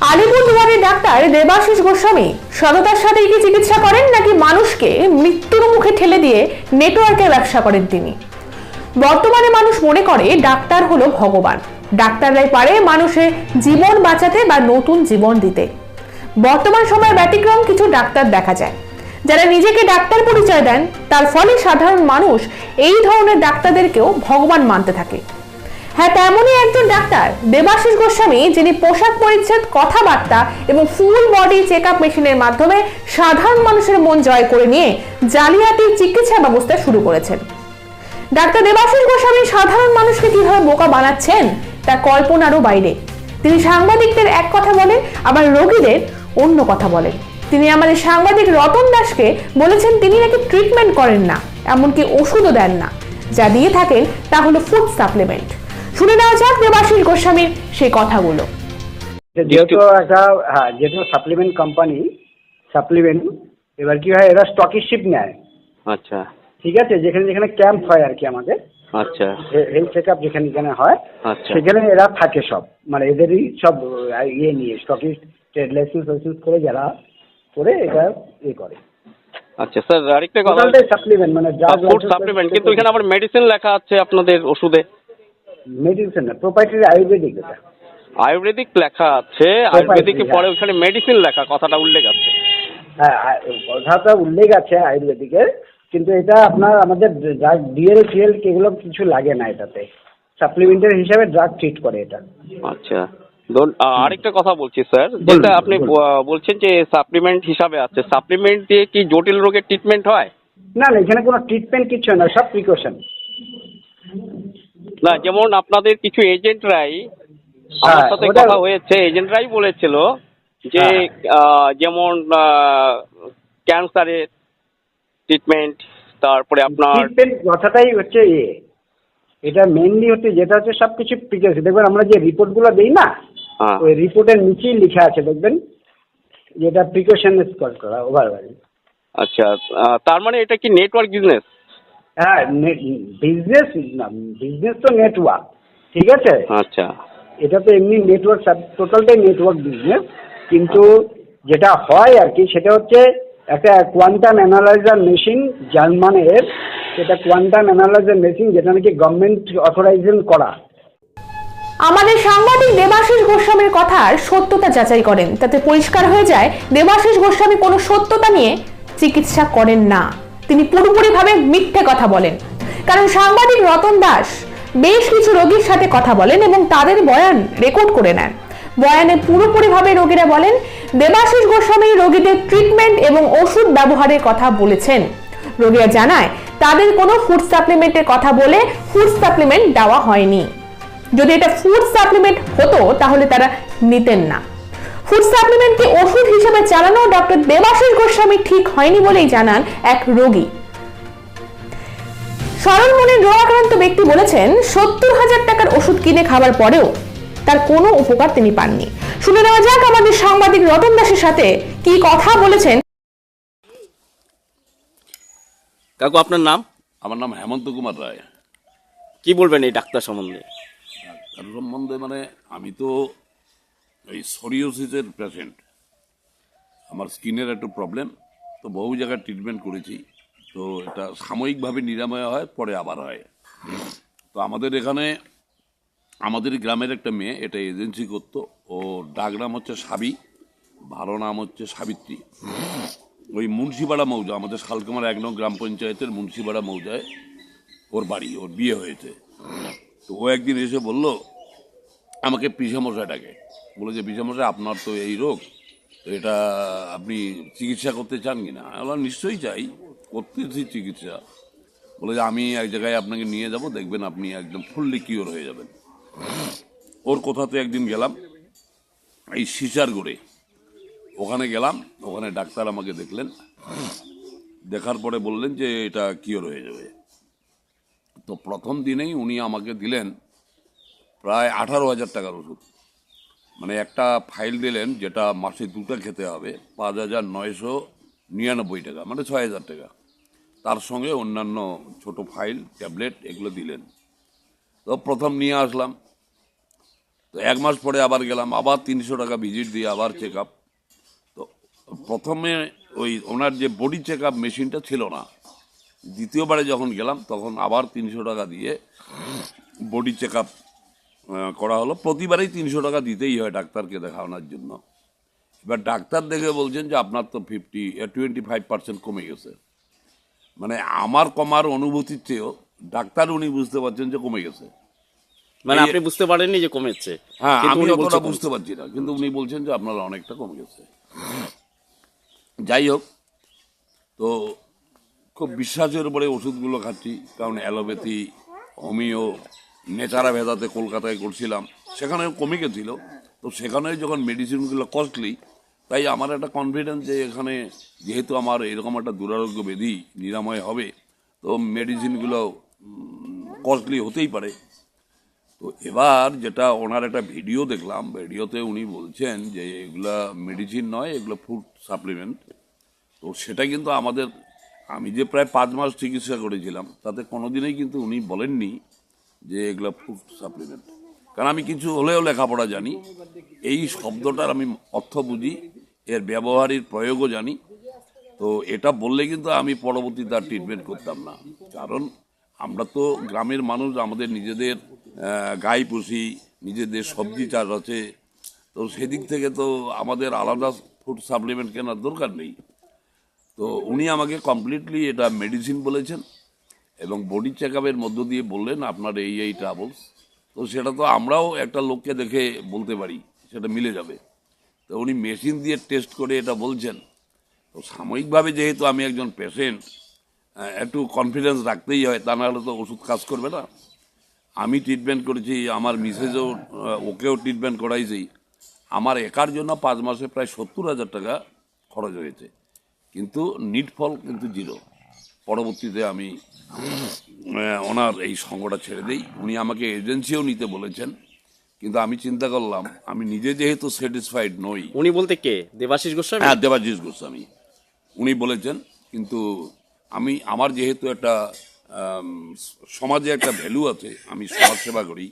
আলিপুরদুয়ারের doctor Debashis Goswami, সততার সাথে কি চিকিৎসা করেন নাকি মানুষকে মৃত্যুর মুখে ঠেলে দিয়ে নেটওয়ার্কের ব্যবসা করেন তিনি? বর্তমানে মানুষ মনে করে ডাক্তার হলো ভগবান। ডাক্তাররাই পারে মানুষের জীবন বাঁচাতে বা নতুন জীবন দিতে। বর্তমান সময়ে ব্যতিক্রম কিছু ডাক্তার দেখা যায়। যারা নিজেকে ডাক্তার পরিচয় দেন, তার ফলে সাধারণ মানুষ এই ধরনের ডাক্তারদেরকেও ভগবান মানতে থাকে। হ্যাঁ তেমনই একজন ডাক্তার, দেবাশিস গোস্বামী, যিনি পোশাক পরিচ্ছদ, কথাবার্তা এবং ফুল বডি চেক আপ মেশিনের মাধ্যমে সাধারণ মানুষের মন জয় করে নিয়ে জালিয়াতি চিকিৎসা ব্যবস্থা শুরু করেছেন। ডাক্তার দেবাশিস গোস্বামী সাধারণ মানুষকে কীভাবে বোকা বানাচ্ছেন, তা কল্পনারও বাইরে। তিনি সাংবাদিকদের এক কথা বলেন, আবার রোগীদের অন্য কথা বলেন। তিনি আমাদের সাংবাদিক রতন দাসকে বলেছেন, তিনি নাকি ট্রিটমেন্ট করেন না, এমনকি ওষুধও দেন না। যা দিয়ে থাকেন, তা হলো ফুড সাপ্লিমেন্ট শুনে নেওয়া যাক দেবাশিস গোস্বামীর সেই কথাগুলো। যেহেতু একটা হ্যাঁ যেহেতু সাপ্লিমেন্ট কোম্পানি সাপ্লিমেন্ট এবার কি হয় এরা স্টকিশিপ নেয়। আচ্ছা। ঠিক আছে? যেখানে যেখানে ক্যাম্প হয় আর কি আমাদের। আচ্ছা। হেলথ চেক আপ যেখানে যেখানে হয় আচ্ছা। সেখানে এরা থাকে সব। মানে এদেরই সব ইয়ে নিয়ে স্টকিশ ট্রেড লাইসেন্স লাইসেন্স করে যারা করে এটা ইয়ে করে। আচ্ছা স্যার আরেকটা কথা সাপ্লিমেন্ট মানে ড্রাগ সাপ্লিমেন্ট কিন্তু এখানে আবার মেডিসিন লেখা আছে আপনাদের ওষুধে। মেডিসিন না প্রোপাইটারি আয়ুর্বেদিক এটা। আয়ুর্বেদিক লেখা আছে আয়ুর্বেদিকের হ্যাঁ। পরে ওখানে মেডিসিন লেখা কথাটা উল্লেখ আছে। হ্যাঁ কথাটা উল্লেখ আছে আয়ুর্বেদিকের কিন্তু এটা আপনার আমাদের ড্রাগ ডিএল ফিএল এগুলো কিছু লাগে না এটাতে। সাপ্লিমেন্টের হিসাবে ড্রাগ ট্রিট করে এটা। আচ্ছা। আরেকটা কথা বলছি স্যার। যেটা আপনি বলছেন যে সাপ্লিমেন্ট হিসাবে আছে সাপ্লিমেন্ট দিয়ে কি জটিল রোগের ট্রিটমেন্ট হয়? না না এখানে কোনো ট্রিটমেন্ট কিছু না সব প্রিকশন না যেমন আপনাদের কিছু এজেন্টরাই আমার হ্যাঁ, সাথে কথা হয়েছে এজেন্টরাই বলেছিল যে হ্যাঁ। আ, যেমন ক্যান্সারের ট্রিটমেন্ট তারপরে আপনার ট্রিটমেন্ট কথাটাই হচ্ছে ইয়ে এটা মেনলি হচ্ছে যেটা হচ্ছে সব কিছু প্রিকশন দেখবেন আমরা যে রিপোর্টগুলো দিই না হ্যাঁ। ওই রিপোর্টের নিচেই লেখা আছে দেখবেন? যেটা প্রিকশন করা ওভারঅল আচ্ছা তার মানে এটা কি নেটওয়ার্ক বিজনেস হ্যাঁ বিজনেস না বিজনেস তো নেটওয়ার্ক ঠিক আছে? আচ্ছা। এটা তো এমনি নেটওয়ার্ক টোটালটাই নেটওয়ার্ক বিজনেস কিন্তু যেটা হয় আর কি সেটা হচ্ছে একটা কোয়ান্টাম অ্যানালাইজার মেশিন জার্মানের সেটা কোয়ান্টাম অ্যানালাইজার মেশিন যেটা নাকি গভর্নমেন্ট অথরাইজেশন করা। আমাদের সাংবাদিক দেবাশিস গোস্বামীর কথার সত্যতা যাচাই করেন। তাতে পরিষ্কার হয়ে যায় দেবাশিস গোস্বামী কোনো সত্যতা নিয়ে চিকিৎসা করেন না। তিনি পুরোপুরিভাবে মিথ্যে কথা বলেন। কারণ সাংবাদিক রতন দাস বেশ কিছু রোগীর সাথে কথা বলেন এবং তাদের বয়ান রেকর্ড করে নেন। বয়ানে পুরোপুরিভাবে রোগীরা বলেন, দেবাশিস গোস্বামী রোগীদের ট্রিটমেন্ট এবং ওষুধ ব্যবহারের কথা বলেছেন। রোগীরা জানায়, তাদের কোনো ফুড সাপ্লিমেন্টের কথা বলে ফুড সাপ্লিমেন্ট দেওয়া হয়নি। যদি এটা ফুড সাপ্লিমেন্ট হতো, তাহলে তারা নিতেন না। ফুড সাপ্লিমেন্টকে ওষুধ হিসেবে চালানো ডক্টর দেবাশিস গোস্বামী ঠিক হয়নি বলেই জানান এক রোগী। সরল মনের রোগাক্রান্ত ব্যক্তি বলেছেন সত্তর হাজার টাকার ওষুধ কিনে খাবার পরেও তার কোনো উপকার তিনি পাননি। শুনে নেওয়া যাক আমাদের সাংবাদিক রতন দাসের সাথে কি কথা বলেছেন। কাকু আপনার নাম? আমার নাম হেমন্ত কুমার রায়। কি বলবেন এই ডাক্তার সম্বন্ধে? তার সম্বন্ধে মানে আমি তো এই সরিওসিসের পেশেন্ট আমার স্কিনের একটু প্রবলেম তো বহু জায়গায় ট্রিটমেন্ট করেছি। তো এটা সাময়িকভাবে নিরাময় হয়, পরে আবার হয়। তো আমাদের এখানে, আমাদের গ্রামের একটা মেয়ে, এটা এজেন্সি করতো। ও ডাক নাম হচ্ছে সাবি, ভালো নাম হচ্ছে সাবিত্রী। ওই মুন্সিপাড়া মৌজা, আমাদের শালকুমার এক নং গ্রাম পঞ্চায়েতের মুন্সিপাড়া মৌজায় ওর বাড়ি, ওর বিয়ে হয়েছে। তো ও একদিন এসে বলল, আমাকে পিসামশাই ডাকে বলে যে পিসামশাই আপনার তো এই রোগ এটা আপনি চিকিৎসা করতে চান কি না? আমি বললাম, নিশ্চয়ই চাই, করতেছি চিকিৎসা। বলে যে, আমি এক জায়গায় আপনাকে নিয়ে যাব, দেখবেন আপনি একদম ফুললি কিওর হয়ে যাবেন। ওর কোথাতে একদিন গেলাম, এই সিসার গড়ে ওখানে গেলাম, ওখানে ডাক্তার আমাকে দেখলেন। দেখার পরে বললেন যে, এটা কিওর হয়ে যাবে। তো প্রথম দিনেই উনি আমাকে দিলেন প্রায় আঠারো হাজার টাকার ওষুধ। মানে একটা ফাইল দিলেন যেটা মাসে দুটো খেতে হবে, পাঁচ হাজার নয়শো নিরানব্বই টাকা মানে ছয় হাজার টাকা। তার সঙ্গে অন্যান্য ছোট ফাইল, ট্যাবলেট, এগুলো দিলেন। তো প্রথম নিয়ে আসলাম। তো এক মাস পরে আবার গেলাম, আবার তিনশো টাকা ভিজিট দিয়ে আবার চেক আপ তো প্রথমে ওই ওনার যে বডি চেক আপ মেশিনটা ছিল না, দ্বিতীয়বারে যখন গেলাম তখন আবার তিনশো টাকা দিয়ে বডি চেক আপ করা হলো। প্রতিবারেই তিনশো টাকা দিতেই হয় ডাক্তারকে দেখানোর জন্য। এবার ডাক্তার দেখে বলছেন যে আপনার তো ফিফটি টোয়েন্টি ফাইভ পার্সেন্ট কমে গেছে। মানে আমার কমার অনুভূতির চেয়েও ডাক্তার উনি বুঝতে পারছেন যে কমে গেছে। মানে আপনি বুঝতে পারেননি যে কমেছে। হ্যাঁ আমি অতটা বুঝতে পারছি না কিন্তু উনি বলছেন যে আপনার অনেকটা কমে গেছে। যাই হোক তো খুব বিশ্বাসের উপরে ওষুধগুলো খাচ্ছি কারণ অ্যালোপ্যাথি হোমিও নেচারা ভেদাতে কলকাতায় করছিলাম সেখানে কমে গেছিল তো সেখানে যখন মেডিসিনগুলো কস্টলি তাই আমার একটা কনফিডেন্স যে এখানে যেহেতু আমার এরকম একটা দুরারোগ্য ব্যাধি নিরাময় হবে, তো মেডিসিনগুলো কস্টলি হতেই পারে। তো এবার যেটা ওনার একটা ভিডিও দেখলাম ভিডিওতে উনি বলছেন যে এগুলা মেডিসিন নয়, এগুলো ফুড সাপ্লিমেন্ট তো সেটা কিন্তু আমাদের, আমি যে প্রায় পাঁচ মাস চিকিৎসা করেছিলাম, তাতে কোনোদিনই কিন্তু উনি বলেননি যে এগুলো ফুড সাপ্লিমেন্ট কারণ আমি কিছু হলেও লেখাপড়া জানি, এই শব্দটার আমি অর্থ বুঝি, এর ব্যবহারের প্রয়োগও জানি। তো এটা বললে কিন্তু আমি পরবর্তী তার ট্রিটমেন্ট করতাম না। কারণ আমরা তো গ্রামের মানুষ, আমাদের নিজেদের গাই পুষি নিজেদের সবজি চাষ আছে। তো সেদিক থেকে তো আমাদের আলাদা ফুড সাপ্লিমেন্ট কেনার দরকার নেই। তো উনি আমাকে কমপ্লিটলি এটা মেডিসিন বলেছেন। এবং বডি চেক মধ্য দিয়ে বললেন, আপনার এই এই ট্রাভেলস। তো সেটা তো আমরাও একটা লোককে দেখে বলতে পারি, সেটা মিলে যাবে। তো উনি মেশিন দিয়ে টেস্ট করে এটা বলছেন। তো সাময়িকভাবে যেহেতু আমি একজন পেশেন্ট একটু কনফিডেন্স রাখতেই হয়, তা নাহলে তো ওষুধ কাজ করবে না। আমি ট্রিটমেন্ট করেছি, আমার মিসেজও ওকেও ট্রিটমেন্ট করাইছি। আমার একার জন্য পাঁচ মাসে প্রায় সত্তর হাজার টাকা খরচ হয়েছে। কিন্তু নিট ফল কিন্তু জিরো পরবর্তীতে আমি ওনার এই সঙ্গটা ছেড়ে দেই। উনি আমাকে এজেন্সিও নিতে বলেছেন কিন্তু আমি চিন্তা করলাম আমি নিজে যেহেতু স্যাটিসফাইড নই। উনি বলতে কে? দেবাশিস গোস্বামী? হ্যাঁ দেবাশিস গোস্বামী। উনি বলেছেন কিন্তু আমি আমার যেহেতু একটা সমাজে একটা ভ্যালু আছে আমি সমাজ সেবা করি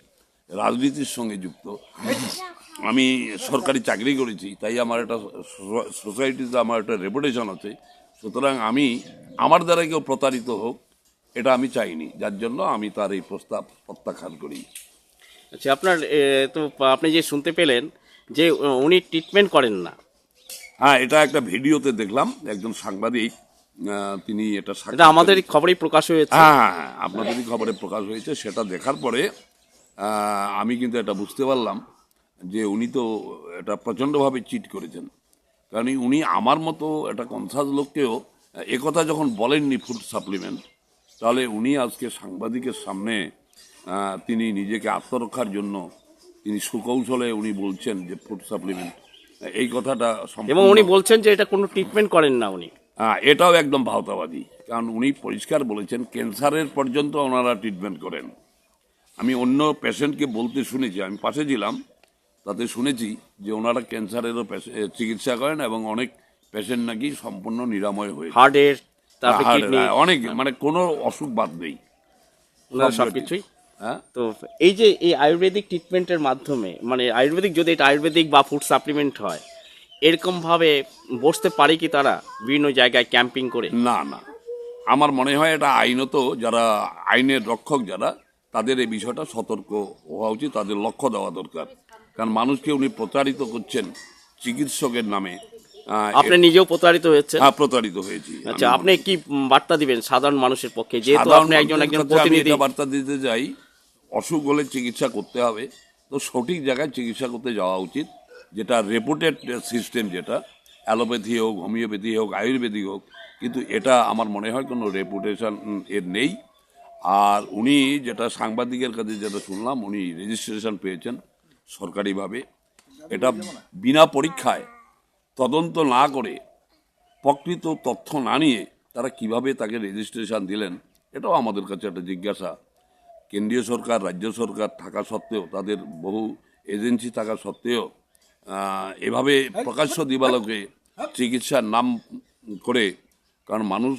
রাজনীতির সঙ্গে যুক্ত আমি সরকারি চাকরি করেছি তাই আমার একটা সোসাইটিতে আমার একটা রেপুটেশন আছে সুতরাং আমি আমার দ্বারা কেউ প্রতারিত হোক এটা আমি চাইনি। যার জন্য আমি তার এই প্রস্তাব প্রত্যাখ্যান করি। আচ্ছা আপনার তো আপনি যে শুনতে পেলেন যে উনি ট্রিটমেন্ট করেন না। হ্যাঁ এটা একটা ভিডিওতে দেখলাম একজন সাংবাদিক তিনি এটা আমাদের খবরেই প্রকাশ হয়েছে। হ্যাঁ হ্যাঁ, হ্যাঁ, আপনাদেরই খবরে প্রকাশ হয়েছে সেটা দেখার পরে আমি কিন্তু এটা বুঝতে পারলাম যে উনি তো এটা প্রচণ্ডভাবে চিট করেছেন। কারণ উনি আমার মতো একটা কনসাস লোককেও একথা যখন বলেননি ফুড সাপ্লিমেন্ট তাহলে উনি আজকে সাংবাদিকের সামনে তিনি নিজেকে আত্মরক্ষার জন্য তিনি সুকৌশলে উনি বলছেন যে ফুড সাপ্লিমেন্ট এই কথাটা এবং উনি বলছেন যে এটা কোনো ট্রিটমেন্ট করেন না উনি। হ্যাঁ এটাও একদম ভাওতাবাদী কারণ উনি পরিষ্কার বলেছেন ক্যান্সারের পর্যন্ত ওনারা ট্রিটমেন্ট করেন। আমি অন্য পেশেন্টকে বলতে শুনেছি আমি পাশে ছিলাম তাতে শুনেছি যে ওনারা ক্যান্সারেরও চিকিৎসা করেন এবং অনেক পেশেন্ট নাকি সম্পূর্ণ নিরাময় হয়ে হার্টের হ্যাঁ, অনেক মানে কোনো অসুখ বাদ নেই। সব কিছুই। হ্যাঁ? তো এই যে এই আয়ুর্বেদিক ট্রিটমেন্টের মাধ্যমে মানে আয়ুর্বেদিক যদি এটা আয়ুর্বেদিক বা ফুড সাপ্লিমেন্ট হয় এরকম ভাবে বসতে পারে কি তারা বিভিন্ন জায়গায় ক্যাম্পিং করে? না না। আমার মনে হয় এটা আইনত যারা আইনের রক্ষক যারা তাদের এই বিষয়টা সতর্ক হওয়া উচিত তাদের লক্ষ্য দেওয়া দরকার। কারণ মানুষকে উনি প্রতারিত করছেন চিকিৎসকের নামে। আপনি নিজেও প্রতারিত হয়েছেন? হ্যাঁ, প্রতারিত হয়েছি। আচ্ছা আপনি কি বার্তা দিবেন সাধারণ মানুষের পক্ষে? যেহেতু আপনি একজন একজন প্রতিনিধি। বার্তা দিতে যাই অসুখ হলে চিকিৎসা করতে হবে। তো সঠিক জায়গায় চিকিৎসা করতে যাওয়া উচিত যেটা রেপুটেড সিস্টেম যেটা অ্যালোপ্যাথি হোক হোমিওপ্যাথি হোক আয়ুর্বেদিক হোক কিন্তু এটা আমার মনে হয় কোনো রেপুটেশন এর নেই। আর উনি যেটা সাংবাদিকের কাছে যেটা শুনলাম উনি রেজিস্ট্রেশন পেয়েছেন। সরকারিভাবে। এটা বিনা পরীক্ষায় তদন্ত না করে প্রকৃত তথ্য না নিয়ে তারা কীভাবে তাকে রেজিস্ট্রেশন দিলেন, এটাও আমাদের কাছে একটা জিজ্ঞাসা। কেন্দ্রীয় সরকার, রাজ্য সরকার থাকা সত্ত্বেও, তাদের বহু এজেন্সি থাকা সত্ত্বেও এভাবে প্রকাশ্য দিবালোকে চিকিৎসার নাম করে, কারণ মানুষ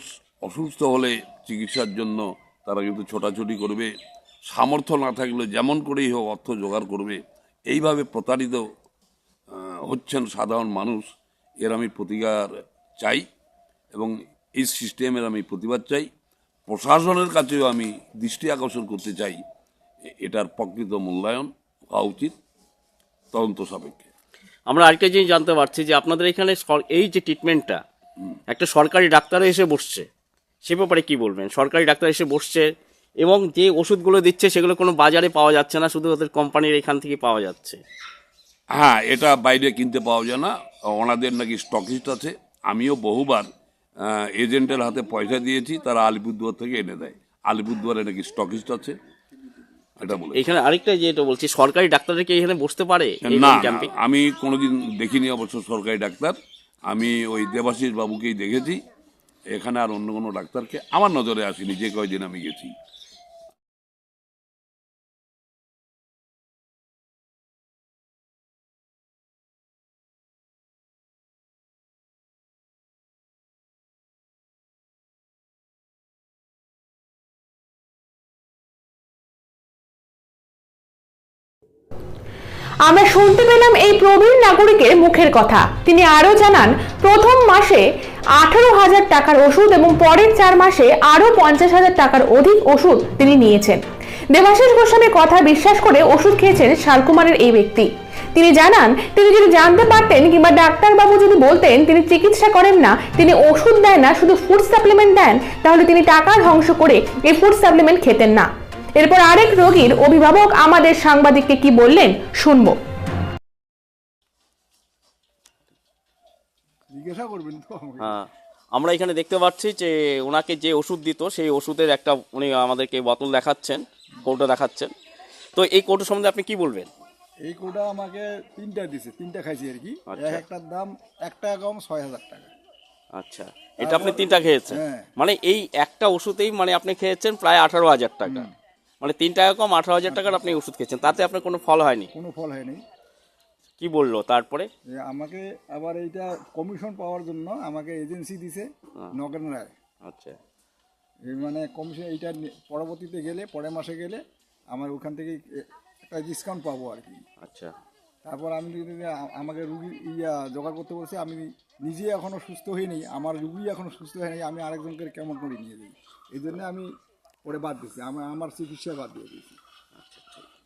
অসুস্থ হলে চিকিৎসার জন্য তারা কিন্তু ছোটাছুটি করবে। সামর্থ্য না থাকলে যেমন করেই হোক অর্থ জোগাড় করবে। এইভাবে প্রতারিত হচ্ছেন সাধারণ মানুষ এর আমি প্রতিকার চাই এবং এই সিস্টেমের আমি প্রতিবাদ চাই। প্রশাসনের কাছেও আমি দৃষ্টি আকর্ষণ করতে চাই। এটার প্রকৃত মূল্যায়ন হওয়া উচিত তদন্ত সাপেক্ষে। আমরা আরেকটা জিনিস জানতে পারছি যে আপনাদের এখানে এই যে ট্রিটমেন্টটা একটা সরকারি ডাক্তার এসে বসছে। সে ব্যাপারে কি বলবেন? সরকারি ডাক্তার এসে বসছে এবং যে ওষুধগুলো দিচ্ছে সেগুলো কোনো বাজারে পাওয়া যাচ্ছে না শুধু ওদের কোম্পানির এখান থেকে পাওয়া যাচ্ছে। হ্যাঁ এটা বাইরে কিনতে পাওয়া যায় না। ওনাদের নাকি স্টকিস্ট আছে। আমিও বহুবার এজেন্টের হাতে পয়সা দিয়েছি তারা আলিপুরদুয়ার থেকে এনে দেয়। আলিপুরদুয়ারে নাকি স্টকিস্ট আছে। এটা বলে এখানে আরেকটা যেটা বলছি সরকারি ডাক্তাররা কি এখানে বসতে পারে না আমি কোনোদিন দেখিনি অবশ্য সরকারি ডাক্তার। আমি ওই দেবাশিস বাবুকেই দেখেছি। এখানে আর অন্য কোনো ডাক্তারকে আমার নজরে আসেনি যে কয়দিন আমি গেছি। আমরা শুনতে পেলাম এই প্রবীণ নাগরিকের মুখের কথা। তিনি আরও জানান, প্রথম মাসে আঠারো হাজার টাকার ওষুধ এবং পরের চার মাসে আরও পঞ্চাশ হাজার টাকার অধিক ওষুধ তিনি নিয়েছেন। দেবাশিস গোস্বামীর কথা বিশ্বাস করে ওষুধ খেয়েছেন শালকুমারের এই ব্যক্তি। তিনি জানান, তিনি যদি জানতে পারতেন কিংবা ডাক্তারবাবু যদি বলতেন তিনি চিকিৎসা করেন না, তিনি ওষুধ দেন না, শুধু ফুড সাপ্লিমেন্ট দেন, তাহলে তিনি টাকা ধ্বংস করে এই ফুড সাপ্লিমেন্ট খেতেন না। এরপর আরেক রোগীর অভিভাবক আমাদের সাংবাদিককে কি বললেন শুনব। জিজ্ঞাসা করবেন তো হ্যাঁ আমরা এখানে দেখতে পাচ্ছি যে ওনাকে যে ওষুধ দিত সেই ওষুধের একটা উনি আমাদেরকে বোতল দেখাচ্ছেন কৌটো দেখাচ্ছেন। তো এই কৌটো সম্বন্ধে আপনি কি বলবেন? এই কোটা আমাকে তিনটা দিছে তিনটা খাইছি আর কি। আচ্ছা। এক একটার দাম এক টাকা কম ছয় হাজার টাকা। আচ্ছা এটা আপনি তিনটা খেয়েছেন? হ্যাঁ। মানে এই একটা ওষুধেই মানে আপনি খেয়েছেন প্রায় আঠারো হাজার টাকা। মানে তিন টাকা কম আঠারো হাজার টাকার আপনি ওষুধ খেয়েছেন তাতে আপনার কোনো ফল হয়নি? কোনো ফল হয়নি। কি বলল তারপরে? যে আমাকে আবার এইটা কমিশন পাওয়ার জন্য আমাকে এজেন্সি দিছে নগেন রায়। আচ্ছা। এই মানে কমিশন এইটা নি- পরবর্তীতে গেলে পরের মাসে গেলে আমার ওখান থেকে এ- একটা ডিসকাউন্ট পাবো আর কি। আচ্ছা। তারপর আমি যদি আ- আমাকে রুগী ইয়া জোগাড় করতে বলছে আমি নিজে এখনও সুস্থ হইনি আমার রুগী এখনও সুস্থ হয়নি আমি আরেকজনকে কেমন করে নিয়ে যাই? এই জন্য আমি ওরে বাদ দিচ্ছি আমার আমার চিকিৎসা বাদ দিয়ে দিয়েছি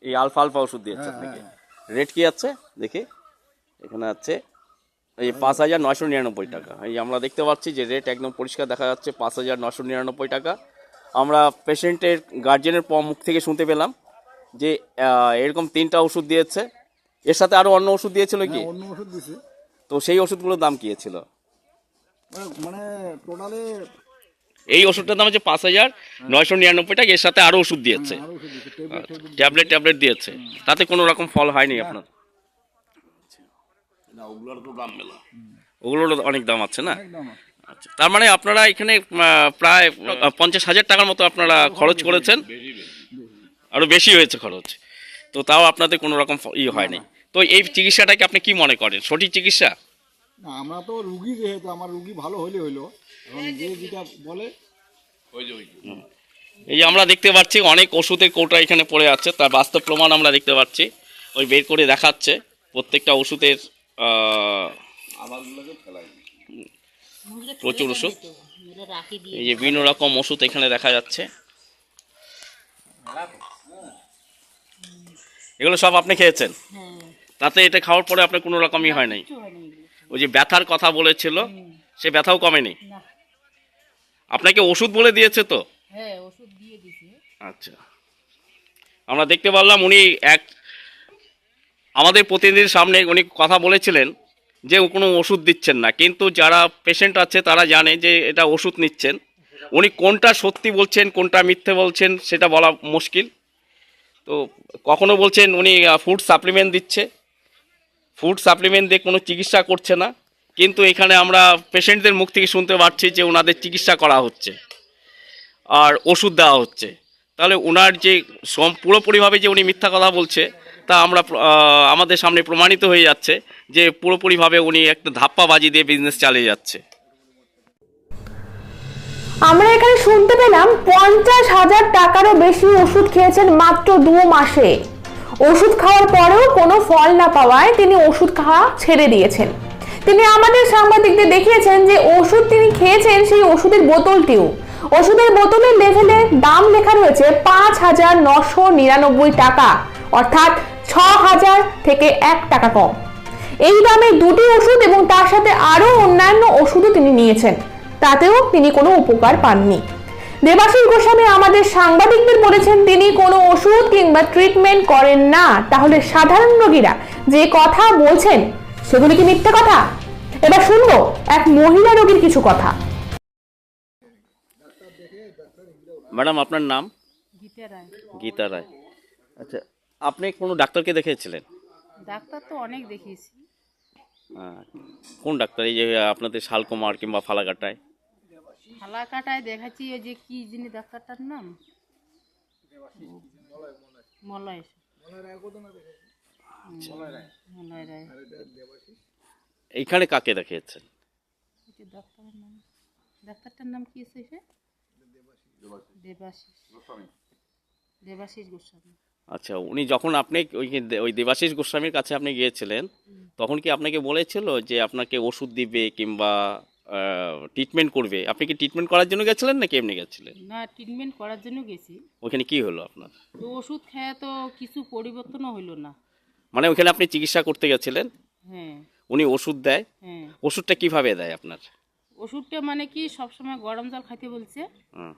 এই আলফা আলফা ওষুধ দিয়েছে আপনাকে। রেট কি আছে? দেখি। এখানে আছে। এই পাঁচ হাজার নশো নিরানব্বই টাকা। এই আমরা দেখতে পাচ্ছি যে রেট একদম পরিষ্কার দেখা যাচ্ছে পাঁচ হাজার নশো নিরানব্বই টাকা। আমরা পেশেন্টের গার্জেনের মুখ থেকে শুনতে পেলাম যে এরকম তিনটা ওষুধ দিয়েছে। এর সাথে আরও অন্য ওষুধ দিয়েছিল কি? হ্যাঁ, অন্য ওষুধ দিয়েছে। তো সেই ওষুধগুলোর দাম কি ছিল? মানে- মানে টোটালে এই ওষুধটার দাম হচ্ছে পাঁচ হাজার নয়শো নিরানব্বই টাকা এর সাথে আরও ওষুধ দিয়েছে। আরও ওষুধ দিছে ট্যাবলেট ট্যাবলেট দিয়েছে। তাতে কোনো রকম ফল হয়নি আপনার? না ওগুলোর তো দাম মেলা। ওগুলোর অনেক দাম আছে না? আচ্ছা তার মানে আপনারা এখানে প্রায় পঞ্চাশ হাজার টাকার মতো আপনারা খরচ করেছেন। আরও বেশি হয়েছে খরচ। তো তাও আপনাদের কোনো রকম ফ- ই হয়নি তো এই চিকিৎসাটাকে আপনি কি মনে করেন? সঠিক চিকিৎসা? না আমরা তো রুগী যেহেতু আমার রুগী ভালো হলে হইল। এখন যে যেটা বলে ওই যে ওই যে। এই যে আমরা দেখতে পাচ্ছি অনেক ওষুধের কৌটা এখানে পড়ে আছে তার বাস্তব প্রমাণ আমরা দেখতে পাচ্ছি। ওই বের করে দেখাচ্ছে প্রত্যেকটা ওষুধের প্রচুর ওষুধ। এই যে বিভিন্ন রকম ওষুধ এখানে দেখা যাচ্ছে। এগুলো সব আপনি খেয়েছেন? হ্যাঁ। তাতে এটা খাওয়ার পরে আপনার কোনো রকমই হয় নাই। ওই যে ব্যথার কথা বলেছিল সে ব্যথাও কমেনি? আপনাকে ওষুধ বলে দিয়েছে তো? হ্যাঁ ওষুধ দিয়ে দিছে আচ্ছা। আমরা দেখতে পারলাম উনি এক আমাদের প্রতিনিধির সামনে উনি কথা বলেছিলেন যে কোনো ওষুধ দিচ্ছেন না। কিন্তু যারা পেশেন্ট আছে তারা জানে যে এটা ওষুধ নিচ্ছেন। উনি কোনটা সত্যি বলছেন কোনটা মিথ্যে বলছেন সেটা বলা মুশকিল। তো কখনো বলছেন উনি ফুড সাপ্লিমেন্ট দিচ্ছে। ফুড সাপ্লিমেন্ট দিয়ে কোনো চিকিৎসা করছে না, কিন্তু এখানে আমরা পেশেন্টদের মুখ থেকে শুনতে পাচ্ছি যে ওনাদের চিকিৎসা করা হচ্ছে আর ওষুধ দেওয়া হচ্ছে। তাহলে ওনার যে সম, পুরোপুরিভাবে যে উনি মিথ্যা কথা বলছে, তা আমরা আমাদের সামনে প্রমাণিত হয়ে যাচ্ছে যে পুরোপুরিভাবে উনি একটা ধাপ্পাবাজি দিয়ে বিজনেস চালিয়ে যাচ্ছে। আমরা এখানে শুনতে পেলাম পঞ্চাশ হাজার টাকারও বেশি ওষুধ খেয়েছেন মাত্র দু মাসে ওষুধ খাওয়ার পরেও কোনো ফল না পাওয়ায় তিনি ওষুধ খাওয়া ছেড়ে দিয়েছেন। তিনি আমাদের সাংবাদিকদের দেখিয়েছেন যে ওষুধ তিনি খেয়েছেন সেই ওষুধের বোতলটিও। ওষুধের বোতলের লেভেলে দাম লেখা রয়েছে পাঁচ হাজার নশো নিরানব্বই টাকা, অর্থাৎ ছ হাজার থেকে এক টাকা কম। এই দামে দুটি ওষুধ এবং তার সাথে আরও অন্যান্য ওষুধও তিনি নিয়েছেন। তাতেও তিনি কোনো উপকার পাননি। দেবাশিস গোস্বামী আমাদের সাংবাদিকদের বলেছেন তিনি কোনো ওষুধ কিংবা ট্রিটমেন্ট করেন না। তাহলে সাধারণ রোগীরা যে কথা বলছেন সেগুলি কি মিথ্যে কথা? এবার শুনব এক মহিলা রোগীর কিছু কথা। ম্যাডাম আপনার নাম? গীতা রায়। গীতা রায়। আচ্ছা আপনি কোনো ডাক্তারকে দেখিয়েছিলেন? ডাক্তার তো অনেক দেখিয়েছি। কোন ডাক্তার? এই যে আপনাদের শালকুমার কিংবা ফালাকাটায়? ফালা কাটায় দেখাচ্ছি ওই যে কি যিনি ডাক্তারটার নাম? মলয় মলয় রায়। এইখানে কাকে দেখিয়েছেন? ডাক্তারের নাম। ডাক্তারটার নাম কি আছে সে? দেবাশিস। দেবাশিস গোস্বামী। আচ্ছা উনি যখন আপনি ওই ওই দেবাশিস গোস্বামীর কাছে আপনি গিয়েছিলেন তখন কি আপনাকে বলেছিল যে আপনাকে ওষুধ দিবে কিংবা ট্রিটমেন্ট করবে। আপনি কি ট্রিটমেন্ট করার জন্য গেছিলেন নাকি এমনি গেছিলেন? না ট্রিটমেন্ট করার জন্য গেছি। ওখানে কি হলো আপনার? তো ওষুধ খেয়ে তো কিছু পরিবর্তনও হইল না। মানে ওখানে আপনি চিকিৎসা করতে গেছিলেন? হ্যাঁ। উনি ওষুধ দেয়। হ্যাঁ। ওষুধটা কীভাবে দেয় আপনার? ওষুধটা মানে কি সবসময় গরম জল খাইতে বলছে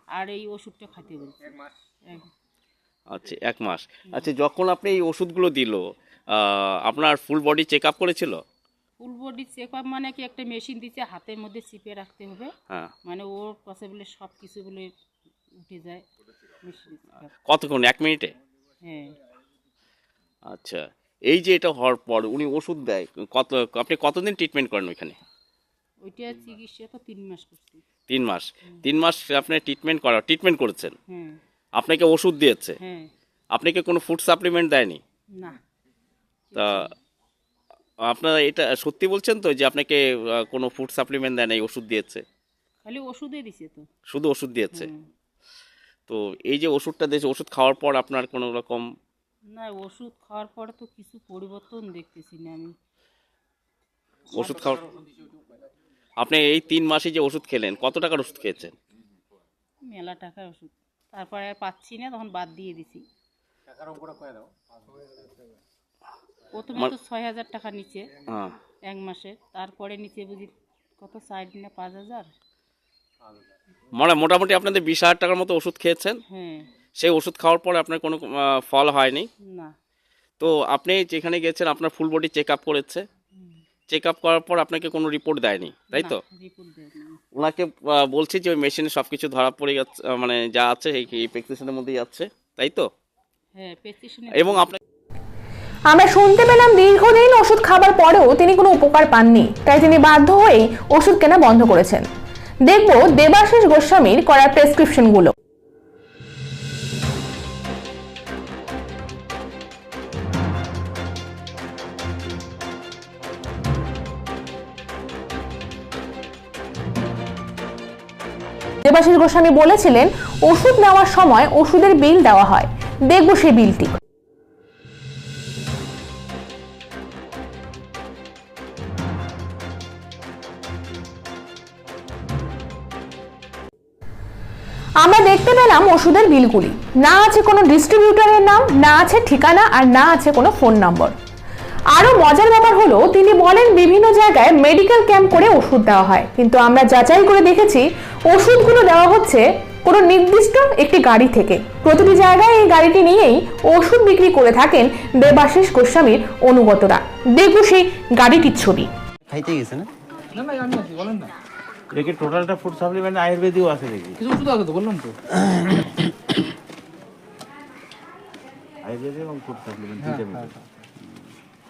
আর এই ওষুধটা খাইতে বলছে। এক- মাস। আচ্ছা এক মাস। আচ্ছা যখন আপনি এই ওষুধগুলো দিল আপনার ফুল বডি চেক আপ করেছিল? ফুল বডি চেক আপ মানে কি একটা মেশিন দিচ্ছে হাতের মধ্যে চিপে রাখতে হবে। হ্যাঁ। মানে ওর বলে সব কিছু বলে উঠে যায় কতক্ষণ এক মিনিটে? হ্যাঁ। আচ্ছা এই যে এটা হওয়ার পর উনি ওষুধ দেয় কত আপনি কতদিন ট্রিটমেন্ট করেন ওইখানে? ওইটা চিকিৎসা তো তিন মাস করছি। তিন মাস। তিন মাস আপনি ট্রিটমেন্ট করা ট্রিটমেন্ট করেছেন? হ্যাঁ। আপনাকে ওষুধ দিয়েছে? হ্যাঁ। আপনাকে কোনো ফুড সাপ্লিমেন্ট দেয়নি? না। তা আপনারা এটা সত্যি বলছেন তো যে আপনাকে কোনো ফুড সাপ্লিমেন্ট দেয় নাই ওষুধ দিয়েছে? খালি ওষুধে দিছে তো। শুধু ওষুধ দিয়েছে? তো এই যে ওষুধটা দিয়েছে ওষুধ খাওয়ার পর আপনার কোনো রকম না ওষুধ খাওয়ার পর তো কিছু পরিবর্তন দেখতেছি না আমি। ওষুধ খাওয়ার আপনি এই তিন মাসে যে ওষুধ খেলেন কত টাকার ওষুধ খেয়েছেন? মেলা টাকার ওষুধ। তারপরে আর পাচ্ছি না তখন বাদ দিয়ে দিছি। প্রথমে তো ছয় হাজার টাকা নিচে হ্যাঁ। এক মাসে। তারপরে নিচে বুঝি কত সাইড না পাঁচ হাজার মানে মোটামুটি আপনাদের বিশ হাজার টাকার মতো ওষুধ খেয়েছেন? হ্যাঁ। সেই ওষুধ খাওয়ার পর আপনার কোনো আহ, ফল হয়নি? না। তো আপনি যেখানে গেছেন আপনার ফুল বডি চেক আপ করেছে। চেক আপ করার পর আপনাকে কোনো রিপোর্ট দেয়নি তাই তো? রিপোর্ট ওনাকে আহ, বলছে যে ওই মেশিনে সব কিছু ধরা পড়ে যাচ্ছে আহ, মানে যা আছে এই এই প্রেসক্রিপশনের মধ্যেই আছে তাই তো? হ্যাঁ প্রেসক্রিপশনে এবং আপনার আমরা শুনতে পেলাম দীর্ঘদিন ওষুধ খাবার পরেও তিনি কোনো উপকার পাননি, তাই তিনি বাধ্য হয়ে ওষুধ কেনা বন্ধ করেছেন। দেখব দেবাশিস গোস্বামীর করা প্রেসক্রিপশনগুলো। দেবাশিস গোস্বামী বলেছিলেন, ওষুধ নেওয়ার সময় ওষুধের বিল দেওয়া হয়। দেখব সেই বিলটি ওষুধের বিলগুলি না আছে কোনো ডিস্ট্রিবিউটরের নাম না আছে ঠিকানা আর না আছে কোনো ফোন নম্বর আরও মজার ব্যাপার হলো তিনি বলেন বিভিন্ন জায়গায় মেডিকেল ক্যাম্প করে ওষুধ দেওয়া হয়। কিন্তু আমরা যাচাই করে দেখেছি ওষুধগুলো দেওয়া হচ্ছে কোনো নির্দিষ্ট একটি গাড়ি থেকে। প্রতিটি জায়গায় এই গাড়িটি নিয়েই ওষুধ বিক্রি করে থাকেন দেবাশিস গোস্বামীর অনুগতরা। দেখব সেই গাড়িটির ছবি। খাইতে গেছে না। দেখি টোটালটা ফুড সাপ্লিমেন্ট আয়ুর্বেদিকও আছে দেখি। কিছু ওষুধ আছে তো বললাম তো। আয়ুর্বেদিক এবং ফুড সাপ্লিমেন্ট দুইটা মিলে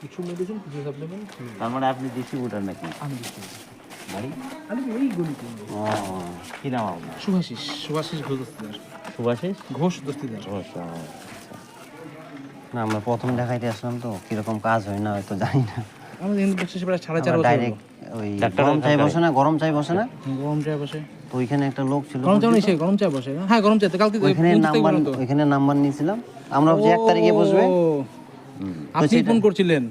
কিছু মেডিসিন কিছু সাপ্লিমেন্ট তার মানে আপনি ডিস্ট্রিবিউটার নাকি? আমি বাড়ি আমি এই ও কি নাম আপনার? সুভাষিস সুভাষিস ঘোষ দস্তিদার। সুভাষিস? ঘোষ দস্তিদার। ঘোষ না আমরা প্রথম দেখাইতে আসলাম তো কীরকম কাজ হয় না হয়তো জানি না। আমাদের হিন্দু সাড়ে চার বছর ওই গরম চাই বসে না? গরম চাই বসে না? গরম চা বসে। তো ওইখানে একটা লোক ছিল। গরম চা নেই গরম চা বসে। হ্যাঁ গরম কালকে ওইখানে নাম্বার ওইখানে নাম্বার নিয়েছিলাম। আমরা যে এক তারিখে বসবে। আপনি ফোন করছিলেন?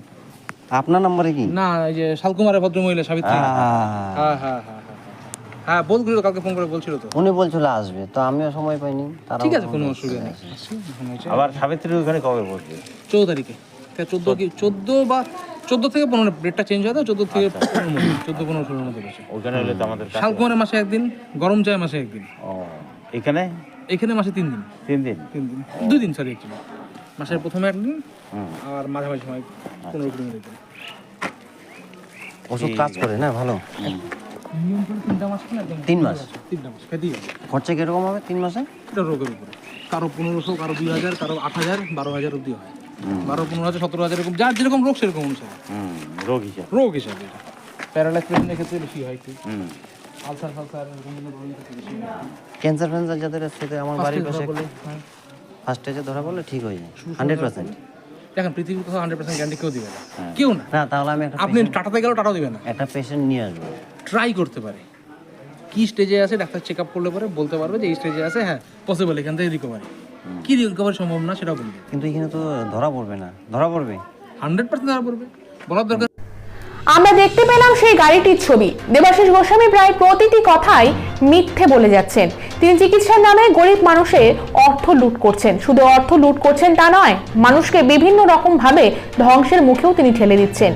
আপনার নম্বরে কি? না এই যে শালকুমারের ভদ্রমহিলা সাবিত্রী। হ্যাঁ হ্যাঁ হ্যাঁ হ্যাঁ হ্যাঁ। বলছিল কালকে ফোন করে বলছিল তো। উনি বলছিল আসবে তো আমিও সময় পাইনি। ঠিক আছে কোনো অসুবিধা নেই। হয়েছে। আবার সাবিত্রী ওখানে কবে বসবে? চৌদ্দ তারিখে। চোদ্দ কি চোদ্দ বা চোদ্দ থেকে পনেরো ডেটটা চেঞ্জ হয় তো চোদ্দ থেকে মধ্যে চোদ্দ পনেরো ষোলোর মধ্যে বসে ওখানে হলে তো আমাদের শালকুমারের মাসে একদিন গরম চায় মাসে একদিন। ও এখানে? এখানে মাসে তিন দিন। তিন দিন? তিন দিন। দুই দিন সরি মাসের প্রথমে একদিন। আর মাঝামাঝি সময় পনেরো কুড়ি মিনিট ওষুধ কাজ করে না ভালো? তিন মাস? খরচা কীরকম হবে তিন মাসে? রোগের উপরে। কারও পনেরোশো কারও দুই হাজার কারও আট হাজার বারো হাজার অব্দি হয়। বারো পনেরো হাজার সতেরো হাজার এরকম যার যেরকম রোগ সেরকম অনুসারে। রোগ হিসাবে। রোগ হিসাবে পেশেন্টের ক্ষেত্রে বেশি হয় একটু। আলসার ফালসার হয়। ক্যান্সার ফ্যান্সার যাদের সাথে আমার বাড়ির পাশে হ্যাঁ। ফার্স্ট স্টেজে ধরা পড়লে ঠিক হয়ে যায়। হান্ড্রেড পার্সেন্ট দেখেন পৃথিবীর কোথাও হান্ড্রেড পার্সেন্ট গ্যারান্টি কেউ দিবে না। কেউ না। না তাহলে আমি আপনি টাটাতে গেলেও টাটাও দিবে না। একটা পেশেন্ট নিয়ে আসব। ট্রাই করতে পারে। কি স্টেজে আছে ডাক্তার চেক আপ করলে পরে বলতে পারবে যে এই স্টেজে আছে হ্যাঁ পসিবল এখান থেকে রিকভারি কি রিকভারি সম্ভব না সেটাও বলবে। কিন্তু এখানে তো ধরা পড়বে না। ধরা পড়বে। হান্ড্রেড পার্সেন্ট ধরা পড়বে। বলার দরকার আমরা দেখতে পেলাম সেই গাড়িটির ছবি। দেবাশিস গোস্বামী প্রায় প্রতিটি কথাই মিথ্যে বলে যাচ্ছেন। তিনি চিকিৎসার নামে গরিব মানুষের অর্থ লুট করছেন। শুধু অর্থ লুট করছেন তা নয় মানুষকে বিভিন্ন রকম ভাবে ধ্বংসের মুখেও তিনি ঠেলে দিচ্ছেন।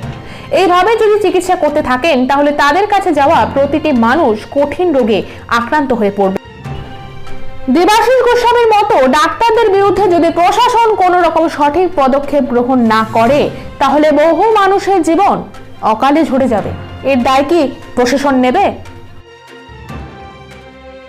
এইভাবে যদি চিকিৎসা করতে থাকেন তাহলে তাদের কাছে যাওয়া প্রতিটি মানুষ কঠিন রোগে আক্রান্ত হয়ে পড়বে। দেবাশিস গোস্বামীর মতো ডাক্তারদের বিরুদ্ধে যদি প্রশাসন কোনো রকম সঠিক পদক্ষেপ গ্রহণ না করে, তাহলে বহু মানুষের জীবন অকালে ঝরে যাবে। এর দায় কি প্রশাসন নেবে?